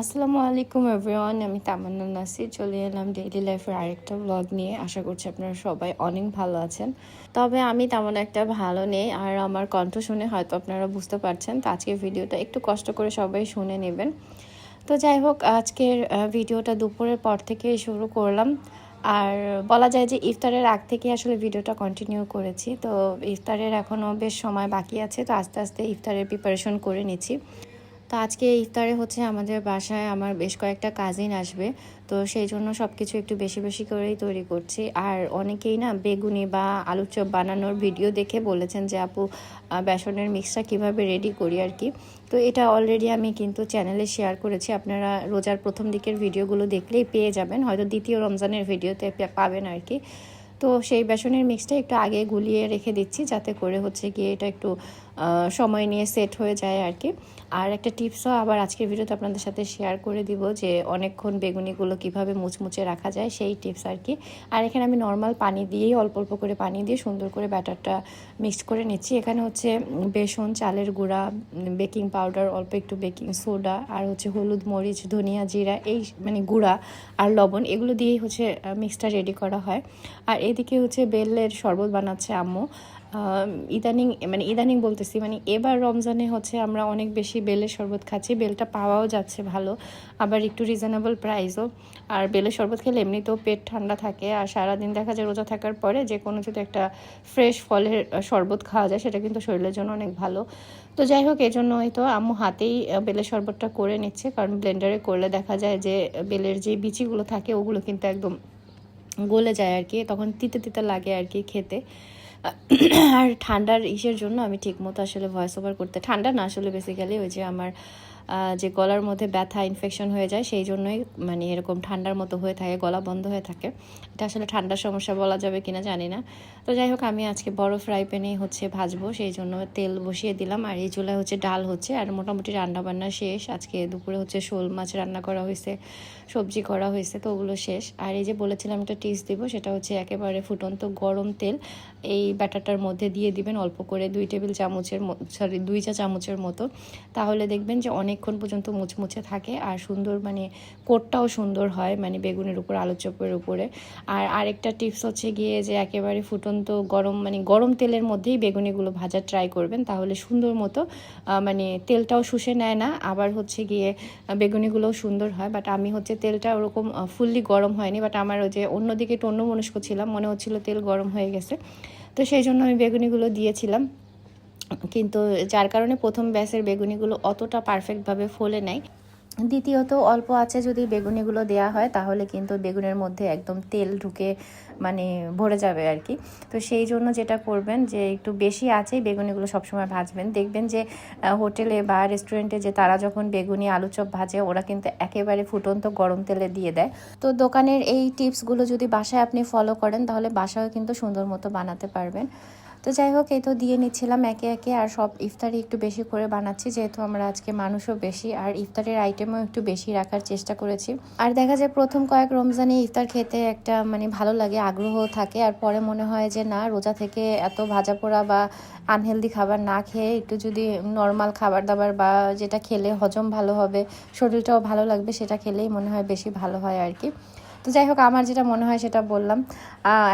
আসসালামু আলাইকুম এভরিওয়ান আমি তামান্না নাসি চলে এলাম ডেইলি লাইফের আরেকটা ব্লগ নিয়ে। আশা করছি আপনারা সবাই অনেক ভালো আছেন। তবে আমি তেমন একটা ভালো নেই, আর আমার কণ্ঠ শুনে হয়তো আপনারা বুঝতে পারছেন, তো আজকের ভিডিওটা একটু কষ্ট করে সবাই শুনে নেবেন। তো যাই হোক, আজকের ভিডিওটা দুপুরের পর থেকে শুরু করলাম। আর বলা যায় যে ইফতারের আগ থেকে আসলে ভিডিওটা কন্টিনিউ করেছি। তো ইফতারের এখনও বেশ সময় বাকি আছে, তো আস্তে আস্তে ইফতারের প্রিপারেশন করে নিচ্ছি। তো আজকে ইফতারে হচ্ছে আমাদের বাসায় আমার বেশ কয়েকটা কাজিন আসবে। তো সেই জন্য সব কিছু একটু বেশি বেশি করেই তৈরি করছি। আর অনেকেই না বেগুনি বা আলুর চপ বানানোর ভিডিও দেখে বলেছেন যে, আপু বেসনের মিক্সটা কীভাবে রেডি করি আর কি? তো এটা অলরেডি আমি কিন্তু চ্যানেলে শেয়ার করেছি। আপনারা রোজার প্রথম দিকের ভিডিওগুলো দেখলেই পেয়ে যাবেন। হয়তো দ্বিতীয় রমজানের ভিডিওতে পাবেন আর কি। তো সেই বেসনের মিক্সটা একটু আগে গুলিয়ে রেখে দিচ্ছি, যাতে করে হচ্ছে গিয়ে এটা একটু সময় নিয়ে সেট হয়ে যায় আর কি। আর একটা টিপসও আবার আজকের ভিডিওতে আপনাদের সাথে শেয়ার করে দিব যে অনেকক্ষণ বেগুনিগুলো কীভাবে মুচমুচে রাখা যায়, সেই টিপস আর কি। আর এখানে আমি নর্মাল পানি দিয়েই অল্প অল্প করে পানি দিয়ে সুন্দর করে ব্যাটারটা মিক্স করে নিচ্ছি। এখানে হচ্ছে বেসন, চালের গুঁড়া বেকিং পাউডার অল্প একটু বেকিং সোডা আর হচ্ছে হলুদ মরিচ, ধনিয়া জিরা, এই মানে গুঁড়া আর লবণ এগুলো দিয়েই হচ্ছে মিক্সটা রেডি করা হয়। আর এদিকে হচ্ছে বেলের শরবত বানাচ্ছে আম্মু। ইদানিং মানে ইদানিং বলতেছি মানে এবার রমজানে হচ্ছে আমরা অনেক বেশি বেলের শরবত খাচ্ছি, বেলটা পাওয়াও যাচ্ছে ভালো, আবার একটু রিজনেবল প্রাইসও আর বেলের শরবত খেলে এমনিতেও পেট ঠান্ডা থাকে, আর সারাদিন দেখা যায় রোজা থাকার পরে যে কোনো যদি একটা ফ্রেশ ফলের শরবত খাওয়া যায়, সেটা কিন্তু শরীরের জন্য অনেক ভালো। তো যাই হোক এই জন্য হয়তো আম্মু হাতেই বেলের শরবতটা করে নিচ্ছে, কারণ ব্লেন্ডারে করলে দেখা যায় যে বেলের যে বিচিগুলো থাকে, ওগুলো কিন্তু একদম গলে যায় আর কি, তখন তিতে তিতে লাগে আর কি খেতে। আর ঠান্ডার ইসের জন্য আমি ঠিকমতো আসলে ভয়েস ওভার করতে, ঠান্ডা না আসলে বেসিক্যালি ওই যে আমার যে গলার মধ্যে ব্যথা ইনফেকশন হয়ে যায়, সেই জন্যই মানে এরকম ঠান্ডার মতো হয়ে থাকে, গলা বন্ধ হয়ে থাকে। এটা আসলে ঠান্ডার সমস্যা বলা যাবে কিনা জানি না। তো যাই হোক, আমি আজকে বড় ফ্রাই প্যানেই হচ্ছে ভাজবো, সেই জন্য তেল বসিয়ে দিলাম। আর এই চুলায় হচ্ছে ডাল হচ্ছে, আর মোটামুটি রান্না বান্না শেষ। আজকে দুপুরে হচ্ছে শোল মাছ রান্না করা হয়েছে, সবজি করা হয়েছে, তো ওগুলো শেষ। আর এই যে বলেছিলাম, একটা টিপস দিব, সেটা হচ্ছে একেবারে ফুটন্ত গরম তেল, এই ব্যাটারটার মধ্যে দিয়ে দিবেন অল্প করে দুই টেবিল চামচের সরি দুই চা চামচের মতো। তাহলে দেখবেন যে অনেকক্ষণ পর্যন্ত মুচমুচে থাকে আর সুন্দর মানে কোটটাও সুন্দর হয় মানে বেগুনের উপর আলু চপের উপরে। আর আরেকটা টিপস হচ্ছে গিয়ে যে একেবারে ফুটন্ত গরম মানে গরম তেলের মধ্যেই বেগুনিগুলো ভাজা ট্রাই করবেন, তাহলে সুন্দর মতো মানে তেলটাও শুষে নেয় না। আবার হচ্ছে গিয়ে বেগুনিগুলোও সুন্দর হয়। বাট আমি হচ্ছে তেলটা ওরকম ফুললি গরম হয়নি। বাট আমার ওই যে অন্যদিকে একটু অন্যমনস্ক ছিলাম, মনে হচ্ছিল তেল গরম হয়ে গেছে। তো সেই জন্য আমি বেগুনিগুলো দিয়েছিলাম। কিন্তু যার কারণে প্রথম ব্যাসের বেগুনিগুলো অতটা পারফেক্টভাবে ফলে নাই। দ্বিতীয়ত, অল্প আছে যদি বেগুনিগুলো দেয়া হয়, তাহলে কিন্তু বেগুনের মধ্যে একদম তেল ঢুকে মানে ভরে যাবে আর কি। তো সেই জন্য যেটা করবেন যে, একটু বেশি আছে বেগুনিগুলো সবসময় ভাজবেন। দেখবেন যে হোটেলে বা রেস্টুরেন্টে যে, তারা যখন বেগুনি আলু চপ ভাজে, ওরা কিন্তু একেবারে ফুটন্ত গরম তেলে দিয়ে দেয়। তো দোকানের এই টিপসগুলো যদি বাসায় আপনি ফলো করেন, তাহলে বাসায়ও কিন্তু সুন্দর মতো বানাতে পারবেন। তো যাই হোক, এই তো দিয়ে নিচ্ছিলাম একে একে। আর সব ইফতারি একটু বেশি করে বানাচ্ছি, যেহেতু আমরা আজকে মানুষও বেশি। আর ইফতারের আইটেমও একটু বেশি রাখার চেষ্টা করেছি। আর দেখা যায় প্রথম কয়েক রমজানে ইফতার খেতে একটা মানে ভালো লাগে আগ্রহ থাকে। আর পরে মনে হয় যে, না, রোজা থেকে এত ভাজা পোড়া বা আনহেলদি খাবার না খেয়ে একটু যদি নর্মাল খাবার দাবার বা যেটা খেলে হজম ভালো হবে, শরীরটাও ভালো লাগবে, সেটা খেলেই মনে হয় বেশি ভালো হয় আর কি। তো যাই হোক, আমার যেটা মনে হয় সেটা বললাম।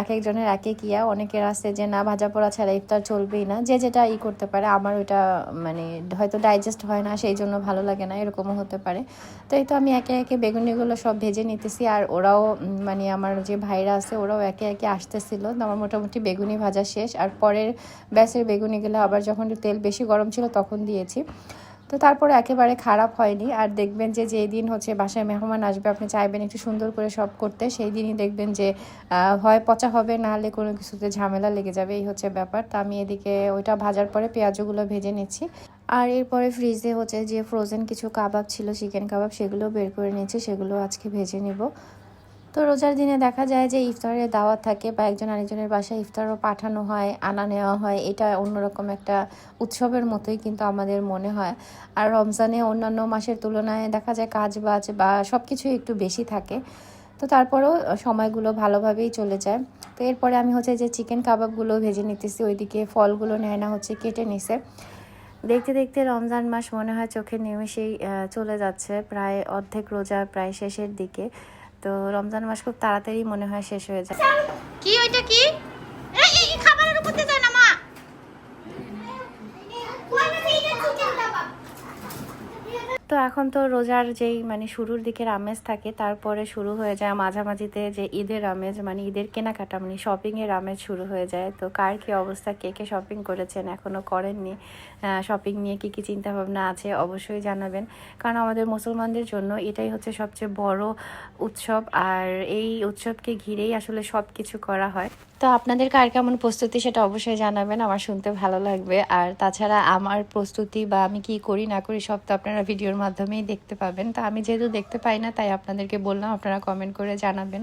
এক একজনের এক ইয়া অনেকের আছে যে না, ভাজা পোড়া ছাড়া ইফতার চলবেই না, যে যেটা ই করতে পারে, আমার ওইটা মানে হয়তো ডাইজেস্ট হয় না, সেই জন্য ভালো লাগে না, এরকমও হতে পারে। তো এই তো আমি একে একে বেগুনিগুলো সব ভেজে নিতেছি, আর ওরাও মানে আমার যে ভাইরা আছে, ওরাও একে একে আসতেছিল। তো আমার মোটামুটি বেগুনি ভাজা শেষ, আর পরের ব্যাসের বেগুনিগুলো আবার যখন তেল বেশি গরম ছিল তখন দিয়েছি। তো তারপরে একেবারে খারাপ হয়নি। আর দেখবেন যে, যেই দিন হচ্ছে বাসায় মেহমান আসবে, আপনি চাইবেন একটু সুন্দর করে সব করতে, সেই দিনই দেখবেন যে হয় পচা হবে, না হলে কোনো কিছুতে ঝামেলা লেগে যাবে, এই হচ্ছে ব্যাপার। তা আমি এদিকে ওইটা ভাজার পরে পেঁয়াজগুলো ভেজে নিচ্ছি। আর এরপরে ফ্রিজে হচ্ছে যে ফ্রোজেন কিছু কাবাব ছিল চিকেন কাবাব, সেগুলো বের করে নিয়েছি, সেগুলো আজকে ভেজে নেব। তো রোজার দিনে দেখা যায় যে ইফতারের দাওয়াত থাকে বা একজন আরেকজনের বাসায় ইফতারও পাঠানো হয়, আনা নেওয়া হয়। এটা অন্যরকম একটা উৎসবের মতোই কিন্তু আমাদের মনে হয়। আর রমজানে অন্যান্য মাসের তুলনায় দেখা যায় কাজ বাজ বা সব কিছুই একটু বেশি থাকে। তো তারপরেও সময়গুলো ভালোভাবেই চলে যায়। তো এরপরে আমি হচ্ছে যে চিকেন কাবাবগুলো ভেজে নিতেছি, ওইদিকে ফলগুলো নেয় না, হচ্ছে কেটে নিছে। দেখতে দেখতে রমজান মাস মনে হয় চোখের নিমেষেই চলে যাচ্ছে। প্রায় অর্ধেক রোজা প্রায় শেষের দিকে। তো রমজান মাস খুব তাড়াতাড়ি মনে হয় শেষ হয়ে যায়। কি ওইটা কি এই এই এই খাবারের উপর দিয়ে যায় না মা তো এখন তো রোজার যেই মানে শুরুর দিকের আমেজ থাকে, তারপরে শুরু হয়ে যায় মাঝামাঝিতে যে ঈদের আমেজ মানে ঈদের কেনাকাটা মানে শপিংয়ের আমেজ শুরু হয়ে যায়। তো কার কী অবস্থা? কে কে শপিং করেছেন? এখনও করেননি। শপিং নিয়ে কি কী চিন্তা ভাবনা আছে? অবশ্যই জানাবেন। কারণ আমাদের মুসলমানদের জন্য এটাই হচ্ছে সবচেয়ে বড় উৎসব। আর এই উৎসবকে ঘিরেই আসলে সব কিছু করা হয়। তো আপনাদের কার কেমন প্রস্তুতি সেটা অবশ্যই জানাবেন, আমার শুনতে ভালো লাগবে। আর তাছাড়া আমার প্রস্তুতি বা আমি কি করি, না করি, সব তো আপনারা ভিডিওর মাধ্যমেই দেখতে পাবেন। তো আমি যেহেতু দেখতে পাই না, তাই আপনাদেরকে বললাম, আপনারা কমেন্ট করে জানাবেন।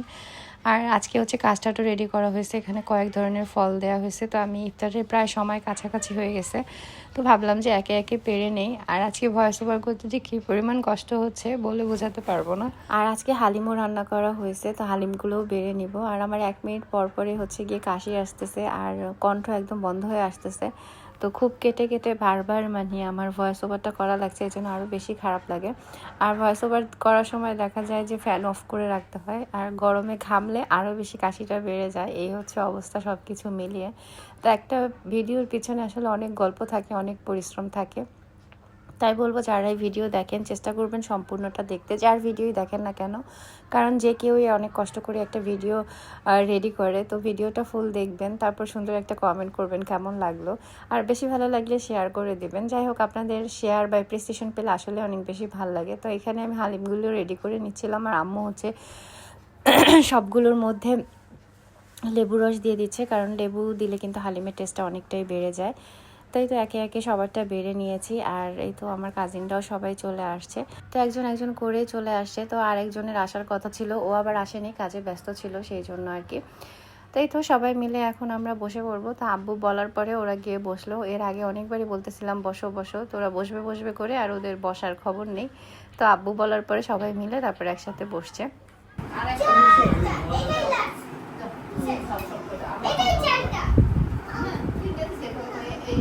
আর আজকে হচ্ছে কাস্টার্ডও রেডি করা হয়েছে, এখানে কয়েক ধরনের ফল দেওয়া হয়েছে। তো আমি ইফতারের প্রায় সময় কাছাকাছি হয়ে গেছে। তো ভাবলাম যে একে একে পেরে নেই। আর আজকে ভয়েস ওভার করতে যে কী পরিমাণ কষ্ট হচ্ছে বলে বোঝাতে পারব না। আর আজকে হালিমও রান্না করা হয়েছে, তো হালিমগুলোও বেড়ে নিব। আর আমার এক মিনিট পর পরে হচ্ছে গিয়ে কাশি আসতেছে আর কণ্ঠ একদম বন্ধ হয়ে আসতেছে। তো খুব কেটে কেটে বারবার মানে আমার ভয়েস ওভারটা করা লাগছে এই জন্য আরও বেশি খারাপ লাগে। আর ভয়েস ওভার করার সময় দেখা যায় যে ফ্যান অফ করে রাখতে হয়। আর গরমে ঘামলে আরও বেশি কাশিটা বেড়ে যায়। এই হচ্ছে অবস্থা সব কিছু মিলিয়ে। তো একটা ভিডিওর পিছনে আসলে অনেক গল্প থাকে, অনেক পরিশ্রম থাকে। তাই বলব যারাই ভিডিও দেখেন, চেষ্টা করবেন সম্পূর্ণটা দেখতে। যার ভিডিওই দেখেন না কেন, কারণ যে কেউই অনেক কষ্ট করে একটা ভিডিও রেডি করে। তো ভিডিওটা ফুল দেখবেন, তারপর সুন্দর একটা কমেন্ট করবেন কেমন লাগল। আর বেশি ভালো লাগলে শেয়ার করে দেবেন। যাই হোক, আপনাদের শেয়ার বা অ্যাপ্রিসিয়েশন পেলে আসলে অনেক বেশি ভালো লাগে। তো এখানে আমি হালিমগুলো রেডি করে নিচ্ছিলাম। আর আম্মু হচ্ছে সবগুলোর মধ্যে লেবু রস দিয়ে দিচ্ছে, কারণ লেবু দিলে কিন্তু হালিমের টেস্টটা অনেকটাই বেড়ে যায়। তাই তো একে একে সবারটা বেড়ে নিয়েছি, আর এই তো আমার কাজিনরাও সবাই চলে আসছে। তো একজন একজন করে চলে আসছে, তো আরেকজনের আসার কথা ছিল, ও আবার আসেনি, কাজে ব্যস্ত ছিল সেই জন্য আর কি। তাই তো সবাই মিলে এখন আমরা বসে পড়ব। তো আব্বু বলার পরে ওরা গিয়ে বসল। এর আগে অনেকবারই বলতেছিলাম, বসো বসো। তো ওরা বসবে বসবে করে আর ওদের বসার খবর নেই। তো আব্বু বলার পরে সবাই মিলে তারপরে একসাথে বসছে।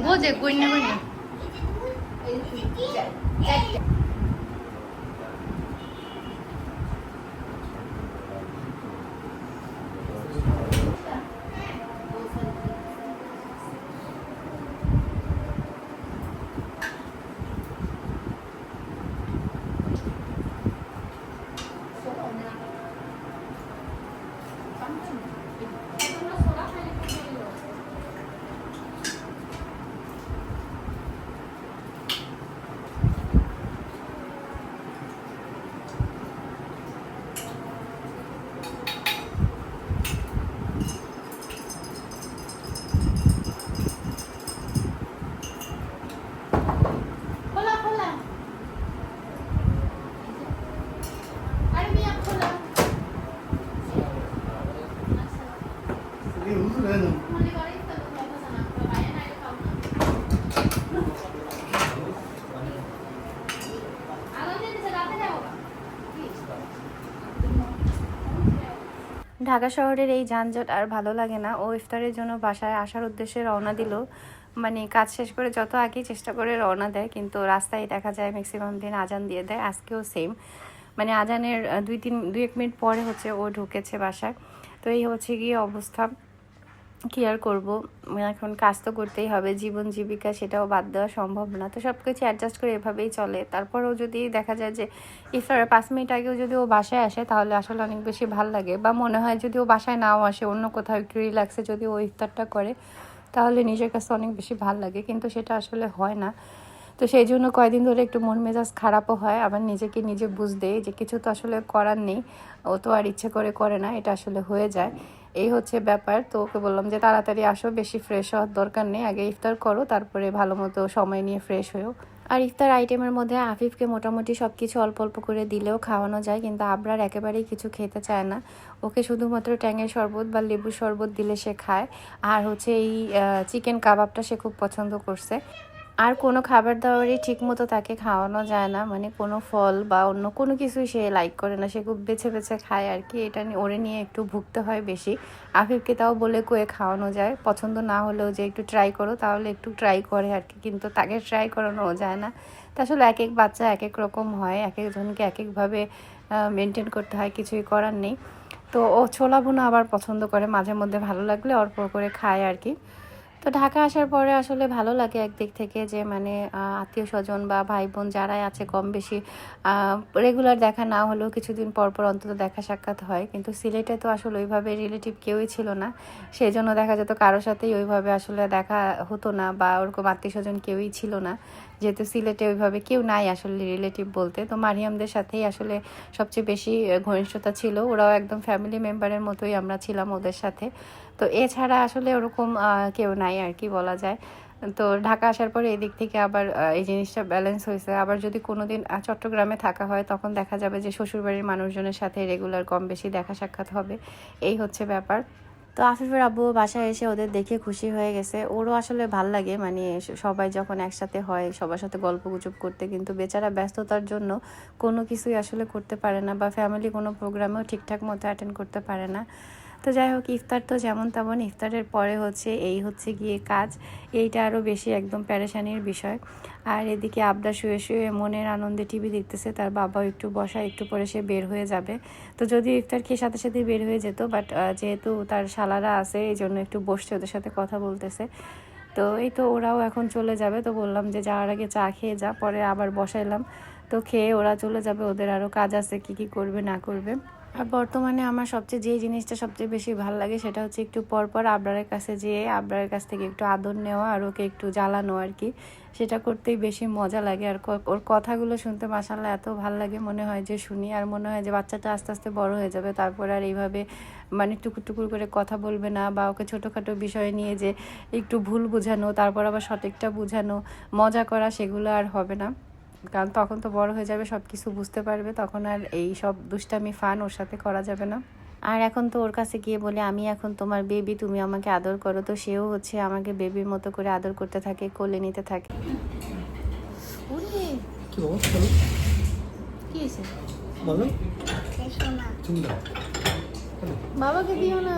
বোঝে কইনা কইনা ঢাকা শহরের এই যানজট আর ভালো লাগে না। ও ইফতারের জন্য বাসায় আসার উদ্দেশ্যে রওনা দিল। মানে কাজ শেষ করে যত আগেই চেষ্টা করে রওনা দেয়, কিন্তু রাস্তায় দেখা যায় ম্যাক্সিমাম দিন আজান দিয়ে দেয়, আজকেও সেম মানে আজানের দুই তিন, দুই এক মিনিট পরে হচ্ছে ও ঢুকেছে বাসায়। তো এই হচ্ছে গিয়ে অবস্থা। কি আর করব? এখন কাজ তো করতেই হবে, জীবন জীবিকা সেটাও বাদ দেওয়া সম্ভব না। তো সব কিছু অ্যাডজাস্ট করে এভাবেই চলে। তারপরেও যদি দেখা যায় যে ইফতারের পাঁচ মিনিট আগেও যদি ও বাসায় আসে, তাহলে আসলে অনেক বেশি ভালো লাগে। বা মনে হয় যদি ও বাসায় নাও আসে, অন্য কোথাও একটু রিল্যাক্সে যদি ও ইফতারটা করে, তাহলে নিজের কাছে অনেক বেশি ভালো লাগে। কিন্তু সেটা আসলে হয় না। তো সেই জন্য কয়দিন ধরে একটু মন মেজাজ খারাপও হয়। আবার নিজেকে নিজে বুঝতে যে, কিছু তো আসলে করার নেই। ও তো আর ইচ্ছে করে করে না, এটা আসলে হয়ে যায়। এই হচ্ছে ব্যাপার। তো ওকে বললাম যে, তাড়াতাড়ি আসো, বেশি ফ্রেশ হওয়ার দরকার নেই। আগে ইফতার করো, তারপরে ভালো মতো সময় নিয়ে ফ্রেশ হয়েও। আর ইফতার আইটেমের মধ্যে আফিফকে মোটামুটি সব কিছু অল্প অল্প করে দিলেও খাওয়ানো যায়, কিন্তু আবরার একেবারেই কিছু খেতে চায় না। ওকে শুধুমাত্র ট্যাঙের শরবত বা লেবু শরবত দিলে সে খায়। আর হচ্ছে এই চিকেন কাবাবটা সে খুব পছন্দ করছে। আর কোনো খাবার দাবারই ঠিক মতো তাকে খাওয়ানো যায় না। মানে কোনো ফল বা অন্য কোনো কিছুই সে লাইক করে না। সে খুব বেছে বেছে খায় আর কি। এটা ওরে নিয়ে একটু ভুগতে হয় বেশি। আফিফকে তাও বলে কয়ে খাওয়ানো যায়। পছন্দ না হলেও যে একটু ট্রাই করো, তাহলে একটু ট্রাই করে আর কি। কিন্তু তাকে ট্রাই করানোও যায় না। তা আসলে এক এক বাচ্চা এক এক রকম হয়। এক একজনকে এক একভাবে মেনটেন করতে হয়। কিছুই করার নেই। তো ও ছোলা বোনা আবার পছন্দ করে। মাঝে মধ্যে ভালো লাগলে অল্প করে খায় আর কি। তো ঢাকা আসার পরে আসলে ভালো লাগে একদিক থেকে যে মানে আত্মীয় স্বজন বা ভাই বোন যারাই আছে কম বেশি রেগুলার দেখা না হলেও কিছুদিন পর পর অন্তত দেখা সাক্ষাৎ হয়। কিন্তু সিলেটে তো আসলে ওইভাবে রিলেটিভ কেউই ছিল না। সেই জন্য দেখা যেত কারোর সাথেই ওইভাবে আসলে দেখা হতো না বা ওরকম আত্মীয় স্বজন কেউই ছিল না। যেহেতু সিলেটে ওইভাবে কেউ নাই আসলে রিলেটিভ বলতে তো মারিয়ামদের সাথেই আসলে সবচেয়ে বেশি ঘনিষ্ঠতা ছিল। ওরাও একদম ফ্যামিলি মেম্বারের মতোই আমরা ছিলাম ওদের সাথে। তো এছাড়া আসলে ওরকম কেউ নাই আর কি বলা যায়। তো ঢাকা আসার পরে এদিক থেকে আবার এই জিনিসটা ব্যালেন্স হয়েছে। আবার যদি কোনোদিন আহ, চট্টগ্রামে থাকা হয় তখন দেখা যাবে যে শ্বশুরবাড়ির মানুষজনের সাথে রেগুলার কম বেশি দেখা সাক্ষাৎ হবে। এই হচ্ছে ব্যাপার। তো আফিফের আব্বু বাসায় এসে ওদের দেখে খুশি হয়ে গেছে। ওরও আসলে ভালো লাগে মানে সবাই যখন একসাথে হয়, সবার সাথে গল্প গুজব করতে, কিন্তু বেচারা ব্যস্ততার জন্য কোনো কিছুই আসলে করতে পারে না বা ফ্যামিলি কোনো প্রোগ্রামেও ঠিকঠাক মতো অ্যাটেন্ড করতে পারে না। তো যাই হোক, ইফতার তো যেমন তেমন, ইফতারের পরে হচ্ছে এই হচ্ছে গিয়ে কাজ। এইটা আরও বেশি একদম প্যারেশানির বিষয়। আর এদিকে আবদা শুয়ে শুয়ে মনের আনন্দে টিভি দেখতেছে, তার বাবাও একটু বসা একটু পরে সে বের হয়ে যাবে। তো যদিও ইফতার খেয়ে সাথে সাথে বের হয়ে যেত বাট যেহেতু তার শালারা আছে, এই জন্য একটু বসছে ওদের সাথে কথা বলতেছে। তো এই তো ওরাও এখন চলে যাবে, তো বললাম যে যাওয়ার আগে চা খেয়ে যা, পরে আবার বসাইলাম। তো খেয়ে ওরা চলে যাবে, ওদের আরও কাজ আছে, কি কি করবে, না করবে। আর বর্তমানে আমার সবচেয়ে যে জিনিসটা সবচেয়ে বেশি ভালো লাগে সেটা হচ্ছে একটু পর পর আবরারের কাছে যেয়ে আবরারের কাছ থেকে একটু আদর নেওয়া আর ওকে একটু জ্বালানো আর কি। সেটা করতেই বেশি মজা লাগে আর ওর কথাগুলো শুনতে মাসাল্লাহ এত ভালো লাগে মনে হয় যে শুনি আর মনে হয় যে বাচ্চাটা আস্তে আস্তে বড় হয়ে যাবে। তারপর আর এইভাবে মানে টুকুর টুকুর করে কথা বলবে না বা ওকে ছোটোখাটো বিষয় নিয়ে যে একটু ভুল বোঝানো, তারপর আবার সঠিকটা বোঝানো, মজা করা সেগুলো আর হবে না। কারণ তখন তো বড় হয়ে যাবে সব কিছু বুঝতে পারবে তখন আর এই সব দুষ্টামি ফান ওর সাথে করা যাবে না। আর এখন তো ওর কাছে গিয়ে বলে আমি এখন তোমার বেবি তুমি আমাকে আদর করো। তো সেও হচ্ছে আমাকে বেবির মতো করে আদর করতে থাকে কোলে নিতে থাকে। বাবাকে দিও না।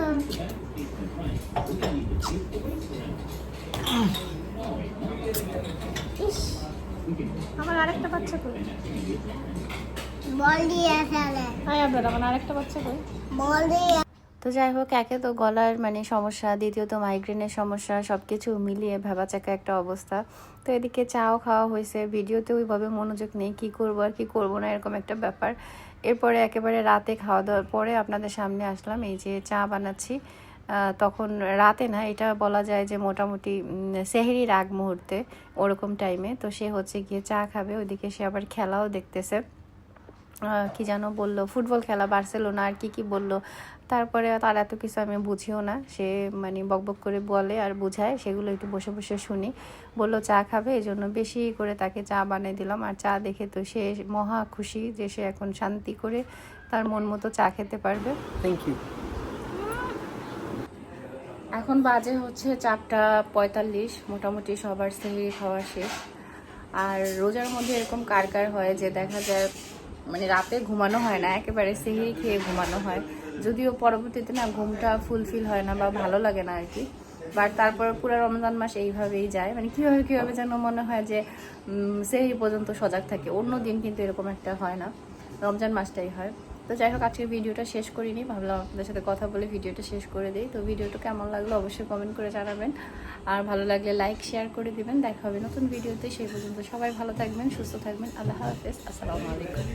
ইস, আমার আরেকটা বাচ্চা কই? বল দিয়ে ফেলে হাই আপনার আমার আরেকটা বাচ্চা কই? বল দিয়ে। তো যাই হোক একে তো গলার মানে সমস্যা দ্বিতীয়ত মাইগ্রেনের সমস্যা সব কিছু মিলিয়ে ভেবাচাকা একটা অবস্থা। তো এদিকে চাও খাওয়া হয়েছে ভিডিওতে ওইভাবে মনোযোগ নেই কি করব আর কি করব না এরকম একটা ব্যাপার। এরপরে একেবারে রাতে খাওয়া দাওয়ার পরে আপনাদের সামনে আসলাম এই যে চা বানাচ্ছি। তখন রাতে না, এটা বলা যায় যে মোটামুটি সেহরির আগ মুহূর্তে ওরকম টাইমে তো সে হচ্ছে গিয়ে চা খাবে, ওইদিকে সে আবার খেলাও দেখতেছে। কি যেন বলল, ফুটবল খেলা, বার্সেলোনা আর কি কি বলল। তারপরে তার এত কিছু আমি বুঝিও না। সে মানে বকবক করে বলে আর বোঝায়, সেগুলো একটু বসে বসে শুনি। বলল, চা খাবে? এই জন্য বেশি করে তাকে চা বানিয়ে দিলাম। আর চা দেখে তো সে মহা খুশি যে সে এখন শান্তি করে তার মন মতো চা খেতে পারবে। থ্যাংক ইউ এখন বাজে হচ্ছে চারটা পঁয়তাল্লিশ, মোটামুটি সবার সেহরি খাওয়া শেষ। আর রোজার মধ্যে এরকম কার কার হয় যে দেখা যায় মানে রাতে ঘুমানো হয় না, একেবারে সেহরি খেয়ে ঘুমানো হয়। যদিও পরবর্তীতে না ঘুমটা ফুলফিল হয় না বা ভালো লাগে না আর কি বাট তারপর পুরো রমজান মাস এইভাবেই যায়। মানে কীভাবে কীভাবে যেন মনে হয় যে সেহরি পর্যন্ত সজাগ থাকে। অন্য দিন কিন্তু এরকম একটা হয় না। রমজান মাসটাই হয়। তো যাই হোক আজকে ভিডিওটা শেষ করিনি। ভাবলাম আপনাদের সাথে কথা বলে ভিডিওটা শেষ করে দিই। তো ভিডিওটা কেমন লাগল অবশ্যই কমেন্ট করে জানাবেন। আর ভালো লাগলে লাইক শেয়ার করে দিবেন। দেখা হবে নতুন ভিডিওতে। সেই পর্যন্ত সবাই ভালো থাকবেন, সুস্থ থাকবেন। আল্লাহ হাফেজ। আসসালামু আলাইকুম।